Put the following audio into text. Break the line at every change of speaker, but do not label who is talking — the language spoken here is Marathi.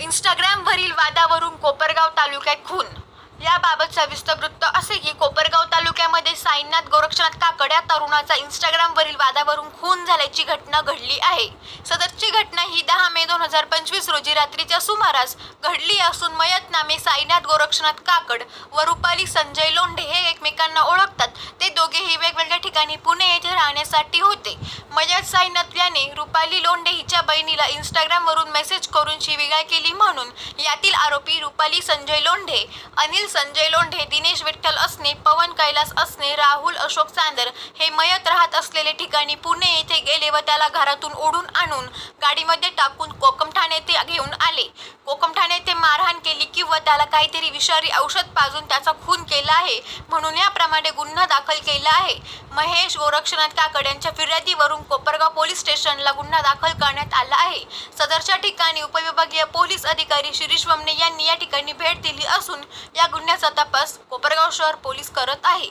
इंस्टाग्राम वरील वादावरून कोपरगाव तालुक्यात खून. याबाबत सविस्तर वृत्त असे की कोपरगाव तालुक्यामध्ये साईनाथ गोरक्षनाथ काकड या तरुणाचा इंस्टाग्रामवरील वादावरून खून झाल्याची घटना घडली आहे. सदरची घटना ही दहा मे दोन हजार पंचवीस रोजी रात्रीच्या सुमारास घडली असून मयत नामे साईनाथ गोरक्षनाथ काकड व रुपाली संजय लोंढे हे एकमेकांना ओळखतात. ते दोघेही वेगवेगळ्या ठिकाणी पुणे येथे राहण्यासाठी होते. मयत साईनाथ याने रुपाली लोंढे तिला इंस्टाग्रामवरून मेसेज करून शिवीगाळ केली म्हणून यातील आरोपी रुपाली संजय लोंढे अनिल संजय लोंढे दिनेश विठ्ठल असणे पवन कैलास असणे राहुल अशोक चांदर हे मयत राहत असलेले ठिकाणी पुणे येथे गेले व त्याला घरातून ओढून आणून गाडीमध्ये टाकून कोकम ठाणे ते घेऊन आले. कोकम ठाणे येथे मारहाण केली किंवा त्याला काहीतरी विषारी औषध पाजून त्याचा खून केला आहे म्हणून याप्रमाणे गुन्हा दाखल केला आहे. महेश गोरक्षनाथ काकड यांच्या फिर्यादीवरून कोपरगाव पोलीस स्टेशनला गुन्हा दाखल करण्यात अशा ठिकाणी उपविभागीय पोलीस अधिकारी शिरीष वमने यांनी या ठिकाणी भेट दिली असून या गुन्ह्याचा तपास कोपरगाव शहर पोलीस करत आहे.